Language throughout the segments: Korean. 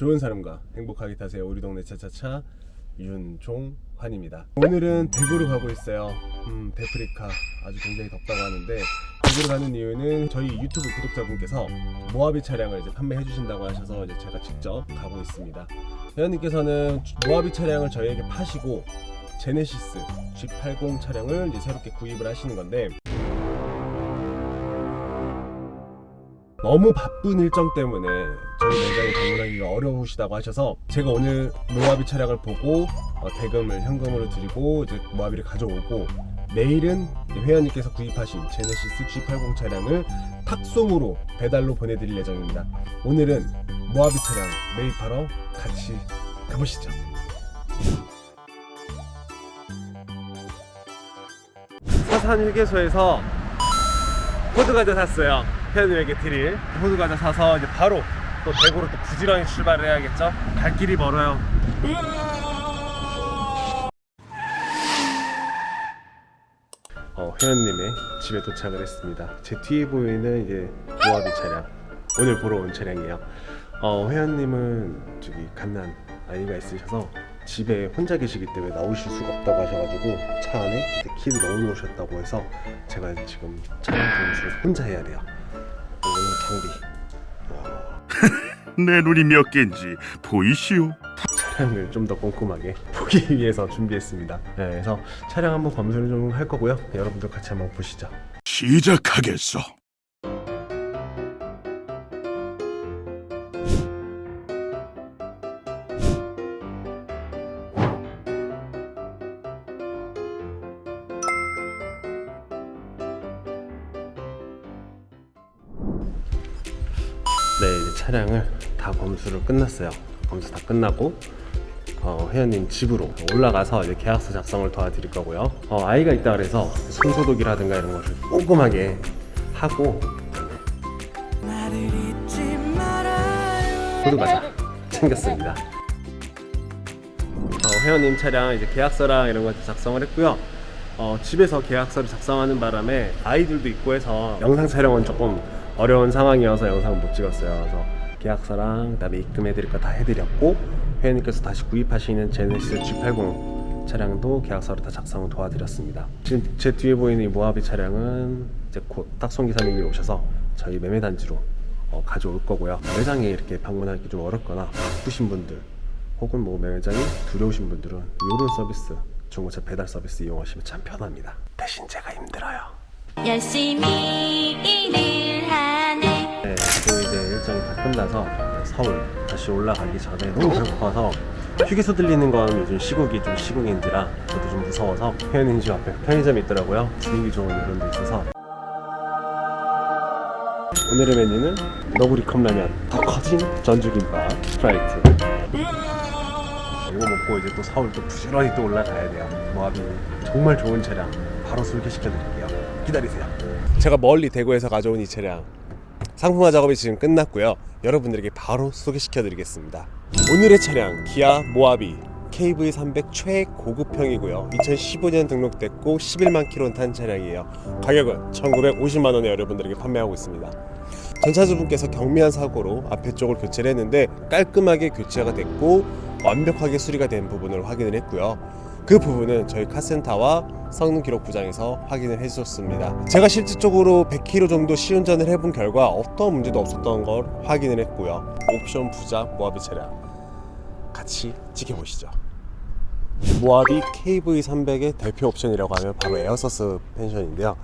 좋은 사람과 행복하게 타세요. 우리 동네 차차차 윤종환입니다. 오늘은 대구로 가고 있어요. 음, 데프리카 아주 굉장히 덥다고 하는데 대구로 가는 이유는 저희 유튜브 구독자분께서 모하비 차량을 이제 판매해 주신다고 하셔서 이제 제가 직접 가고 있습니다. 회원님께서는 모하비 차량을 저희에게 파시고 제네시스 G80 차량을 이제 새롭게 구입을 하시는 건데 너무 바쁜 일정 때문에 저희 매장에 방문하기가 어려우시다고 하셔서 제가 오늘 모하비 차량을 보고 어, 대금을 현금으로 드리고 이제 모하비를 가져오고 내일은 회원님께서 구입하신 제네시스 G80 차량을 탁송으로 배달로 보내드릴 예정입니다. 오늘은 모하비 차량 매입하러 같이 가보시죠. 사산 휴게소에서 과자 샀어요. 회원님에게 드릴 호두 과자 사서 이제 바로 또 대구로 또 부지런히 출발을 해야겠죠. 갈 길이 멀어요. 어, 회원님의 집에 도착을 했습니다. 제 뒤에 보이는 이제 모하비 차량 오늘 보러 온 차량이에요. 어, 회원님은 저기 갓난 아이가 있으셔서 집에 혼자 계시기 때문에 나오실 수가 없다고 하셔가지고 차 안에 키를 넣어 놓으셨다고 해서 제가 지금 차량 공수를 혼자 해야 돼요. 장비 내 눈이 몇 개인지 보이시오? 차량을 좀 더 꼼꼼하게 보기 위해서 준비했습니다. 네, 그래서 차량 한번 검수를 좀 할 거고요. 여러분들 같이 한번 보시죠. 시작하겠어. 차량을 다 검수를 끝났어요. 검수 다 끝나고 어, 회원님 집으로 올라가서 이제 계약서 작성을 도와드릴 거고요. 어, 아이가 있다 그래서 손 소독이라든가 이런 것을 꼼꼼하게 하고 호두 과자 챙겼습니다. 어, 회원님 차량 이제 계약서랑 이런 것들 작성을 했고요. 어, 집에서 계약서를 작성하는 바람에 아이들도 있고 해서 영상 촬영은 조금 어려운 상황이어서 영상을 못 찍었어요. 그래서 계약서랑 그다음에 입금해드릴 거 다 해드렸고 회원님께서 다시 구입하시는 제네시스 G80 차량도 계약서를 다 작성을 도와드렸습니다. 지금 제 뒤에 보이는 이 모하비 차량은 이제 곧 탁송 기사님이 오셔서 저희 매매 단지로 어, 가져올 거고요. 매장에 이렇게 방문하기 좀 어렵거나 바쁘신 분들 혹은 뭐 매장이 두려우신 분들은 이런 서비스 중고차 배달 서비스 이용하시면 참 편합니다. 대신 제가 힘들어요. 열심히 일을 끝나서 서울 다시 올라가기 전에 너무 배고파서 휴게소 들리는 건 요즘 시국이 좀 시국인지라 저도 좀 무서워서 회원님 집 앞에 편의점이 있더라고요. 분위기 좋은 이런 데 있어서 오늘의 메뉴는 너구리 컵라면 더 커진 전주김밥 스프라이트 이거 먹고 이제 또 서울 또 부지런히 또 올라가야 돼요. 모하비 정말 좋은 차량 바로 소개시켜 드릴게요. 기다리세요. 제가 멀리 대구에서 가져온 이 차량 상품화 작업이 지금 끝났고요. 여러분들에게 바로 소개시켜 드리겠습니다. 오늘의 차량 기아 모하비 KV300 최고급형이고요. 2015년 등록됐고 11만 킬로 탄 차량이에요. 가격은 1,950만 원에 여러분들에게 판매하고 있습니다. 전차주분께서 경미한 사고로 앞에 쪽을 교체를 했는데 깔끔하게 교체가 됐고 완벽하게 수리가 된 부분을 확인을 했고요. 그 부분은 저희 카센터와 성능 기록 부장에서 확인을 해주셨습니다. 제가 실질적으로 100km 정도 시운전을 해본 결과 어떤 문제도 없었던 걸 확인을 했고요. 옵션 부자 모하비 차량 같이 지켜보시죠. 모하비 KV300의 대표 옵션이라고 하면 바로 에어 서스 펜션인데요.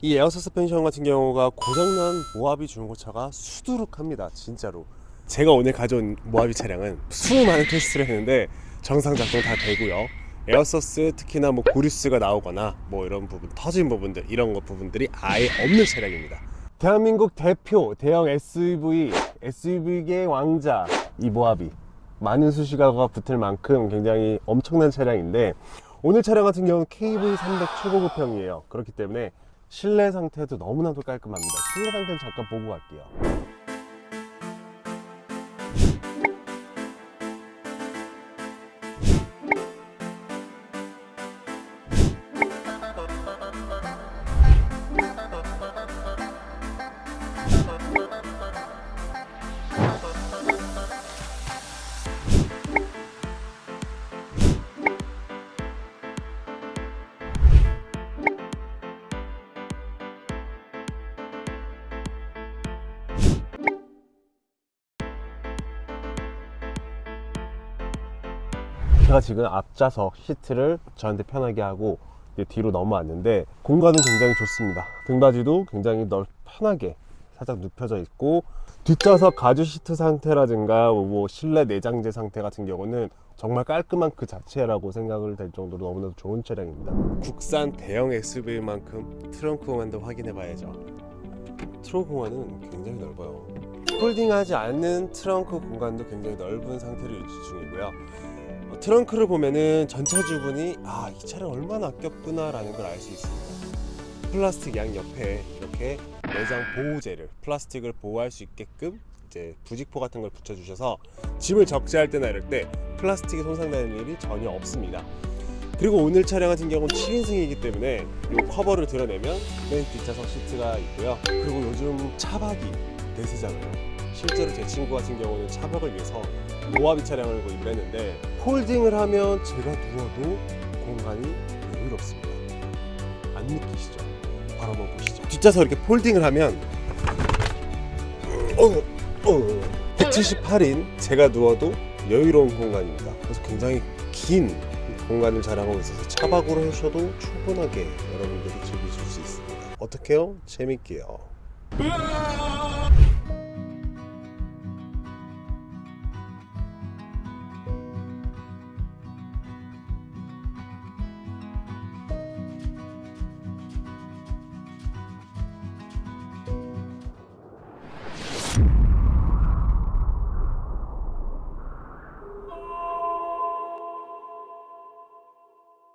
이 에어 서스 펜션 같은 경우가 고장난 모하비 중고차가 수두룩합니다. 진짜로. 제가 오늘 가져온 모하비 차량은 수많은 테스트를 했는데 정상 작동 다 되고요. 에어서스 특히나 뭐 고리스가 나오거나 뭐 이런 부분 터진 부분들 이런 것 부분들이 아예 없는 차량입니다. 대한민국 대표 대형 SUV SUV계 왕자 이 모하비 많은 수식어가 붙을 만큼 굉장히 엄청난 차량인데 오늘 차량 같은 경우는 KV300 최고급형이에요. 그렇기 때문에 실내 상태도 너무나도 깔끔합니다. 실내 상태는 잠깐 보고 갈게요. 제가 지금 앞좌석 시트를 저한테 편하게 하고 뒤로 넘어왔는데 공간은 굉장히 좋습니다. 등받이도 굉장히 넓 편하게 살짝 눕혀져 있고 뒷좌석 가죽 시트 상태라든가 뭐 실내 내장재 상태 같은 경우는 정말 깔끔한 그 자체라고 생각을 될 정도로 너무나도 좋은 차량입니다. 국산 대형 SUV만큼 트렁크 공간도 확인해 봐야죠. 트렁크 공간은 굉장히 넓어요. 폴딩하지 않는 트렁크 공간도 굉장히 넓은 상태로 유지 중이고요. 어, 트렁크를 보면은 전차주분이 아 이 차량 얼마나 아꼈구나 라는 걸 알 수 있습니다. 플라스틱 양 옆에 이렇게 내장 보호제를 플라스틱을 보호할 수 있게끔 이제 부직포 같은 걸 붙여주셔서 짐을 적재할 때나 이럴 때 플라스틱이 손상되는 일이 전혀 없습니다. 그리고 오늘 차량 같은 경우는 7인승이기 때문에 이 커버를 드러내면 맨 뒷좌석 시트가 있고요. 그리고 요즘 차박이 대세잖아요. 실제로 제 친구 같은 경우는 차박을 위해서 모하비 차량을 구입을 했는데 폴딩을 하면 제가 누워도 공간이 여유롭습니다. 안 느끼시죠? 바로 한번 보시죠. 뒷좌석 이렇게 폴딩을 하면 어, 어, 178인 제가 누워도 여유로운 공간입니다. 그래서 굉장히 긴 공간을 자랑하고 있어서 차박으로 하셔도 충분하게 여러분들이 즐기실 수 있습니다. 어떻게요? 재밌게요.